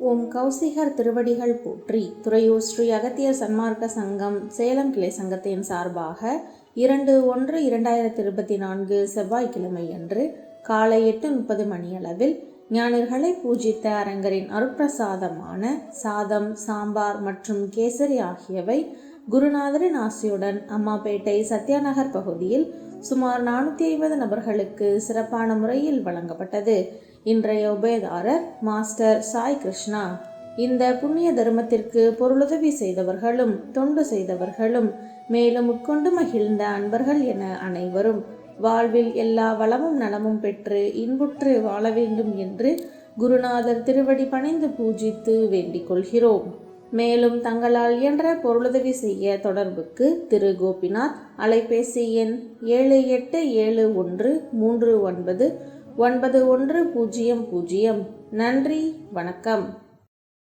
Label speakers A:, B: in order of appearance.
A: ஓம் கௌசிகர் திருவடிகள் போற்றி துறையூர் ஸ்ரீ அகத்தியர் சன்மார்க்க சங்கம் சேலம் கிளை சங்கத்தின் சார்பாக இரண்டு ஒன்று இரண்டாயிரத்தி இருபத்தி நான்கு செவ்வாய்க்கிழமை அன்று காலை எட்டு முப்பது மணியளவில் ஞானிகளை பூஜித்த அரங்கரின் அருட்பிரசாதமான சாதம் சாம்பார் மற்றும் கேசரி ஆகியவை குருநாதரின் ஆசியுடன் அம்மாபேட்டை சத்யாநகர் பகுதியில் சுமார் நானூற்றி ஐம்பது நபர்களுக்கு சிறப்பான முறையில் வழங்கப்பட்டது. இன்றைய உபயதாரர் மாஸ்டர் சாய் கிருஷ்ணா. இந்த புண்ணிய தர்மத்திற்கு பொருளுதவி செய்தவர்களும் தொண்டு செய்தவர்களும் மேலும் உட்கொண்டு மகிழ்ந்த அன்பர்கள் என அனைவரும் வாழ்வில் எல்லா வளமும் நலமும் பெற்று இன்புற்று வாழ வேண்டும் என்று குருநாதர் திருவடி பணிந்து பூஜித்து வேண்டிக் கொள்கிறோம். மேலும் தங்களால் இயன்ற பொருளுதவி செய்ய தொடர்புக்கு திரு. கோபிநாத் அலைபேசி எண் ஏழு எட்டு ஏழு ஒன்று மூன்று ஒன்பது ஒன்பது ஒன்று பூஜ்ஜியம் பூஜ்ஜியம். நன்றி வணக்கம்.